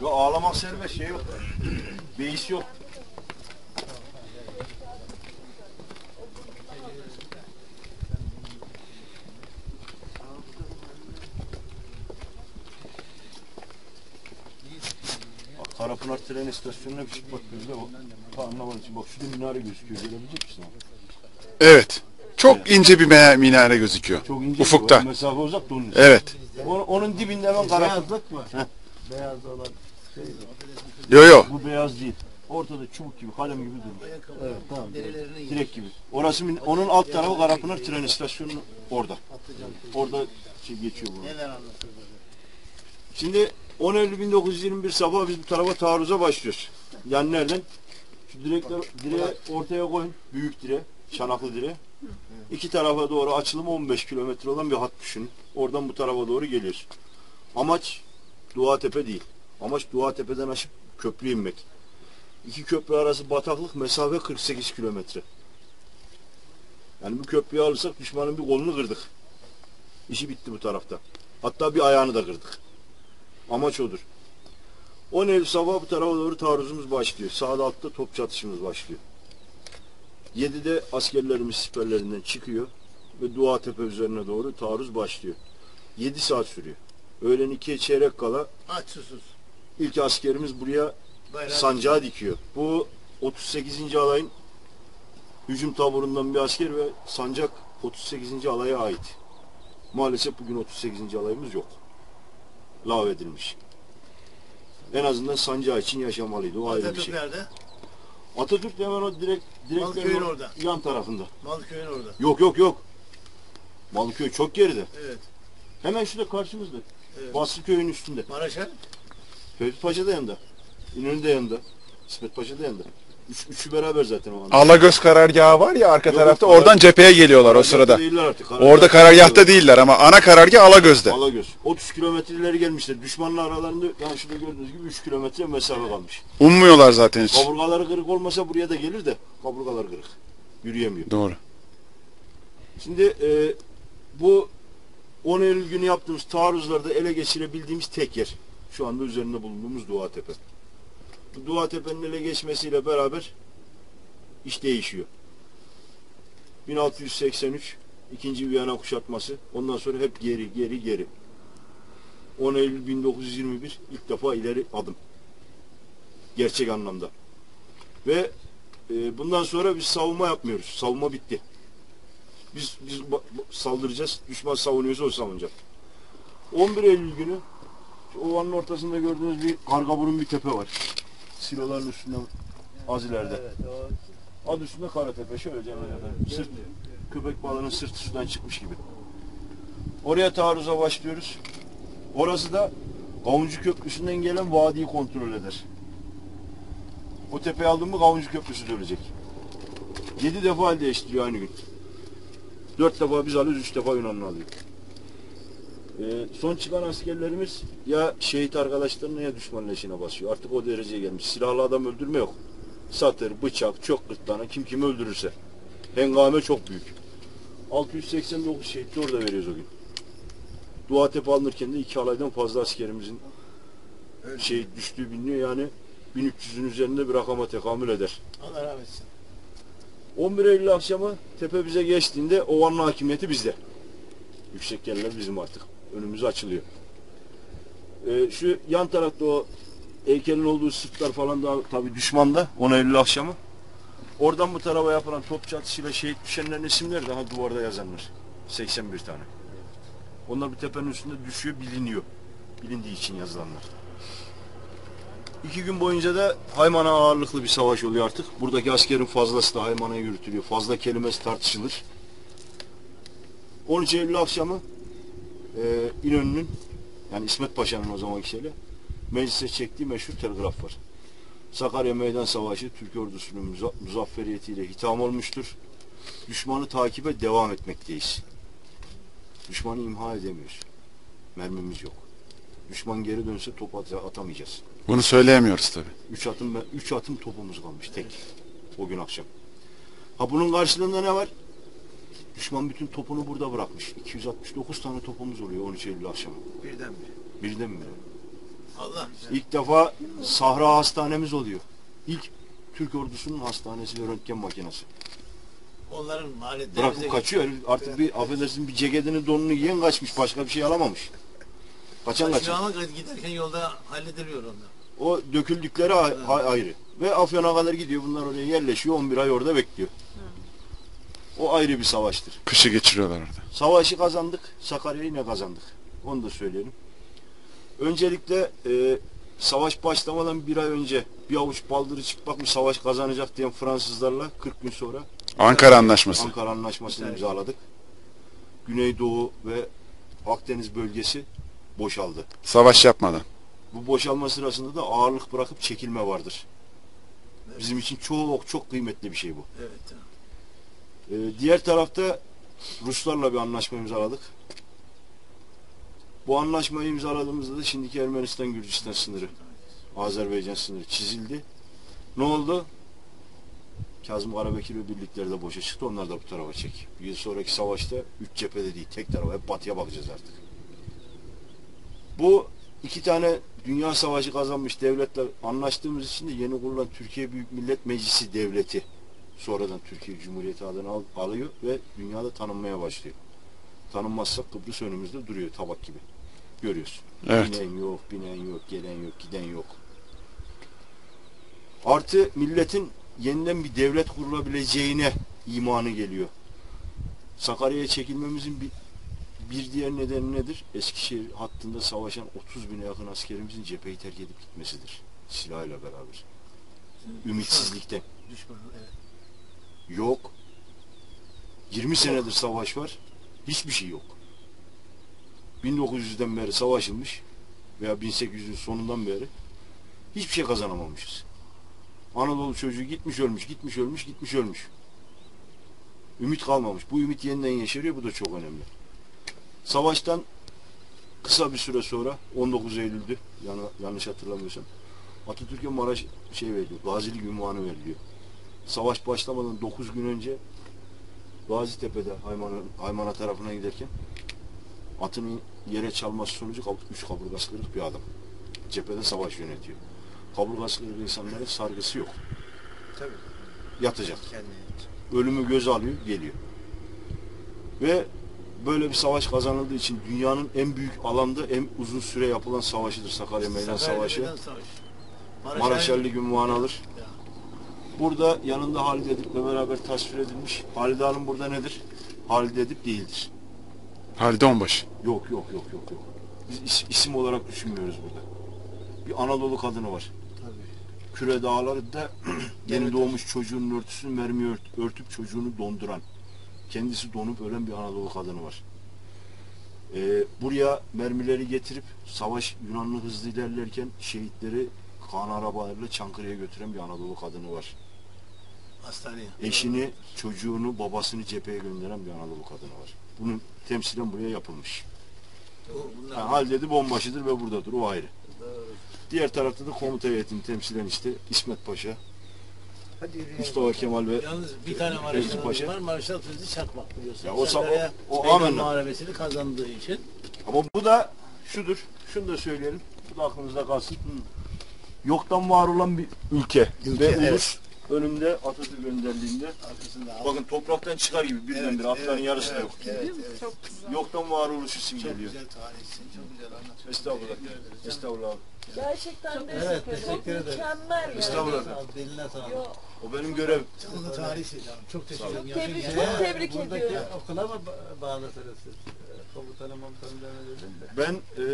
Yok ağlamak serbest şey yok. Beis yok. Bak, Karapınar tren istasyonuna bir çık bak gözle bak. Ta için bak şurada minare gözüküyor görebilecek misin? abi? Evet. Çok ince bir me- minare gözüküyor. Çok ince Ufukta. mesafe uzak da onun için. Evet. Onun, onun dibinde hemen Karapınar. Beyazlık mı? Beyaz olan şey. Yo yo. Bu beyaz değil. Ortada çubuk gibi, kalem gibi duruyor. Evet tamam. Direk gibi. Orası min- onun alt tarafı Karapınar tren istasyonu orada. Orada şey geçiyor bu. Şimdi 10 Eylül 1921 sabah biz bu tarafa taarruza başlıyoruz. Yani nereden? Şu direkler, direği ortaya koyun. Büyük dire, çanaklı dire. İki tarafa doğru açılım 15 kilometre olan bir hat düşünün. Oradan bu tarafa doğru geliyoruz. Amaç Duatepe değil. Amaç Duatepe'den aşıp köprüye inmek. İki köprü arası bataklık mesafe 48 kilometre. Yani bu köprüyü alırsak düşmanın bir kolunu kırdık. İşi bitti bu tarafta. Hatta bir ayağını da kırdık. Amaç odur. 10 Eylül sabah bu tarafa doğru taarruzumuz başlıyor. Sağda altta top çatışımız başlıyor. 7'de askerlerimiz siperlerinden çıkıyor ve Duatepe üzerine doğru taarruz başlıyor. 7 saat sürüyor. Öğlen 2'ye çeyrek kala Aç susuz. ilk askerimiz buraya Bayrak. sancağı dikiyor. Bu 38. alayın hücum taburundan bir asker ve sancak 38. alaya ait. Maalesef bugün 38. alayımız yok. Lav edilmiş. En azından sancağı için yaşamalıydı. O ayrı bir Atatürk şey. nerede? Atatürk de hemen o direkt Malıköy'ün direkt orada. yan tarafında. Malıköy'ün orada. Yok yok yok. Malıköy çok geride. Evet. Hemen şurada karşımızda. Evet. Basri köyün üstünde. Maraş'a? Ferit Paşa da yanında. İnönü de yanında. İsmet Paşa da yanında. Üç, üçü beraber zaten o anda. Alagöz karargahı var ya arka Yok, tarafta. yok, Oradan cepheye geliyorlar o sırada. Değiller artık. Orada karargahta değiller ama ana karargah Alagöz'de. Alagöz. 30 kilometre ileri gelmişler. Düşmanla aralarında yani şurada gördüğünüz gibi 3 kilometre mesafe kalmış. Ummuyorlar zaten hiç. Kaburgaları kırık olmasa buraya da gelir de kaburgaları kırık. Yürüyemiyor. Doğru. Şimdi e, bu 10 Eylül günü yaptığımız taarruzlarda ele geçirebildiğimiz tek yer. Şu anda üzerinde bulunduğumuz Duatepe. Bu Duatepe'nin ele geçmesiyle beraber iş değişiyor. 1683 ikinci Viyana kuşatması. Ondan sonra hep geri geri geri. 10 Eylül 1921 ilk defa ileri adım. Gerçek anlamda. Ve e, bundan sonra biz savunma yapmıyoruz. Savunma bitti. Biz, biz saldıracağız. Düşman savunuyorsa o savunacak. 11 Eylül günü ovanın ortasında gördüğünüz bir kargaburun bir tepe var. Siloların üstünde az ileride. Adı üstünde Karatepe. Şöyle hemen Sırt, köpek balığının sırtı sudan çıkmış gibi. Oraya taarruza başlıyoruz. Orası da Kavuncu Köprüsü'nden gelen vadiyi kontrol eder. O tepeyi aldın mı Kavuncu Köprüsü dönecek. Yedi defa el değiştiriyor aynı gün. Dört defa biz alıyoruz, üç defa Yunanlı alıyor. Ee, son çıkan askerlerimiz ya şehit arkadaşlarına ya düşman leşine basıyor. Artık o dereceye gelmiş. Silahlı adam öldürme yok. Satır, bıçak, çok gırtlağına kim kimi öldürürse. Hengame çok büyük. 689 şehit de orada veriyoruz o gün. Duatepe alınırken de iki alaydan fazla askerimizin şey düştüğü biliniyor. Yani 1300'ün üzerinde bir rakama tekamül eder. Allah rahmet etsin. 11 Eylül akşamı tepe bize geçtiğinde ovanın hakimiyeti bizde. Yüksek yerler bizim artık. Önümüz açılıyor. Ee, şu yan tarafta o heykelin olduğu sırtlar falan da tabii düşmanda 10 Eylül akşamı. Oradan bu tarafa yapılan top çatışıyla şehit düşenlerin isimleri daha duvarda yazanlar. 81 tane. Onlar bir tepenin üstünde düşüyor biliniyor. Bilindiği için yazılanlar. İki gün boyunca da Haymana ağırlıklı bir savaş oluyor artık. Buradaki askerin fazlası da Haymana'ya yürütülüyor. Fazla kelimesi tartışılır. 13 Eylül akşamı e, İnönü'nün yani İsmet Paşa'nın o zamanki şeyle meclise çektiği meşhur telgraf var. Sakarya Meydan Savaşı Türk ordusunun muzafferiyetiyle hitam olmuştur. Düşmanı takibe devam etmekteyiz. Düşmanı imha edemiyoruz. Mermimiz yok. Düşman geri dönse top at- atamayacağız. Bunu söyleyemiyoruz tabii. Üç atım, üç atım topumuz kalmış tek. O gün akşam. Ha bunun karşılığında ne var? Düşman bütün topunu burada bırakmış. 269 tane topumuz oluyor 13 Eylül akşamı. Birden bir. Birden bire. Allah. İlk defa Sahra Hastanemiz oluyor. İlk Türk ordusunun hastanesi ve röntgen makinesi. Onların maliyetleri Bırakıp kaçıyor. Artık bir affedersin bir ceketini donunu yiyen kaçmış. Başka bir şey alamamış. Kaçan kaçan. Ama giderken yolda hallediliyor onlar. O döküldükleri ayrı. Ve Afyon'a kadar gidiyor. Bunlar oraya yerleşiyor. 11 ay orada bekliyor. O ayrı bir savaştır. Kışı geçiriyorlar orada. Savaşı kazandık. Sakarya'yı ne kazandık? Onu da söyleyelim. Öncelikle e, savaş başlamadan bir ay önce bir avuç baldırı çıkmak mı savaş kazanacak diyen Fransızlarla 40 gün sonra Ankara Anlaşması. Ankara Anlaşması'nı imzaladık. Güneydoğu ve Akdeniz bölgesi boşaldı. Savaş yapmadan. Bu boşalma sırasında da ağırlık bırakıp çekilme vardır. Bizim için çok çok kıymetli bir şey bu. Evet. Ee, diğer tarafta Ruslarla bir anlaşma imzaladık. Bu anlaşmayı imzaladığımızda da şimdiki Ermenistan-Gürcistan sınırı, Azerbaycan sınırı çizildi. Ne oldu? Kazım Karabekir ve birlikleri de boşa çıktı. Onlar da bu tarafa çek. Bir yıl sonraki savaşta üç cephede değil, tek tarafa hep batıya bakacağız artık. Bu iki tane dünya savaşı kazanmış devletler anlaştığımız için de yeni kurulan Türkiye Büyük Millet Meclisi Devleti sonradan Türkiye Cumhuriyeti adını al- alıyor ve dünyada tanınmaya başlıyor. Tanınmazsak Kıbrıs önümüzde duruyor tabak gibi. Görüyorsun. Evet. Binen yok, binen yok, gelen yok, giden yok. Artı milletin yeniden bir devlet kurulabileceğine imanı geliyor. Sakarya'ya çekilmemizin bir, bir diğer nedeni nedir? Eskişehir hattında savaşan 30 bine yakın askerimizin cepheyi terk edip gitmesidir. Silahıyla beraber. Ümitsizlikten. Düşman evet. Yok. 20 senedir savaş var. Hiçbir şey yok. 1900'den beri savaşılmış veya 1800'ün sonundan beri hiçbir şey kazanamamışız. Anadolu çocuğu gitmiş ölmüş, gitmiş ölmüş, gitmiş ölmüş. Ümit kalmamış. Bu ümit yeniden yeşeriyor. Bu da çok önemli. Savaştan kısa bir süre sonra 19 Eylül'dü. Yani yanlış hatırlamıyorsam. Atatürk'e Maraş şey veriliyor. Gazilik ünvanı veriliyor savaş başlamadan 9 gün önce Gazitepe'de Haymana, Haymana tarafına giderken atının yere çalması sonucu üç kaburgası kırık bir adam. Cephede savaş yönetiyor. Kaburgası kırık insanların sargısı yok. Tabii. Yatacak. Kendini. Ölümü göze alıyor, geliyor. Ve böyle bir savaş kazanıldığı için dünyanın en büyük alanda en uzun süre yapılan savaşıdır Sakarya Meydan Sakarya Savaşı. Meydan Savaşı. Maraşerlik ünvanı alır. Ya. Burada yanında Halide Edip'le beraber tasvir edilmiş. Halide Hanım burada nedir? Halide Edip değildir. Halide Onbaşı. Yok yok yok yok yok. Biz is- isim olarak düşünmüyoruz burada. Bir Anadolu kadını var. Tabii. Küre dağlarında yeni Evet. doğmuş çocuğunun örtüsünü mermi ört- örtüp çocuğunu donduran, kendisi donup ölen bir Anadolu kadını var. Ee, buraya mermileri getirip savaş Yunanlı hızlı ilerlerken şehitleri kan arabalarıyla Çankırı'ya götüren bir Anadolu kadını var. Hastaneye. Eşini, çocuğunu, babasını cepheye gönderen bir Anadolu kadını var. Bunun temsilen buraya yapılmış. Yani Halide Bombaşı'dır ve buradadır. O ayrı. Diğer tarafta da komuta heyetini temsilen işte İsmet Paşa. Mustafa Kemal ve Yalnız bir tane Marşal Paşa. var. Marşal Fevzi Çakmak biliyorsun. Ya o o- o amenna. Muharebesi'ni kazandığı için. Ama bu da şudur. Şunu da söyleyelim. Bu da aklınızda kalsın. Yoktan var olan bir ülke. Ülke, ve evet. Ulus önünde Atatürk önderliğinde. Arkasında Bakın topraktan çıkar gibi birdenbire atların yarısı da yok. Evet, evet. Çok, Yoktan varoluşu çok simgeliyor. güzel tarihsin. Çok güzel anlatıyorsun. Estağfurullah. Estağfurullah. abi. Gerçekten de Evet, çok teşekkür ederim. mükemmel yani. Estağfurullah. Beline sağlık. O benim görev. Canlı tarihsin canım. Çok teşekkür ederim. tebrik- çok genç. tebrik Buradaki ediyorum. okula mı ba- bağlısınız siz? Ee, Komutanım komutanım demedin de. Ben e,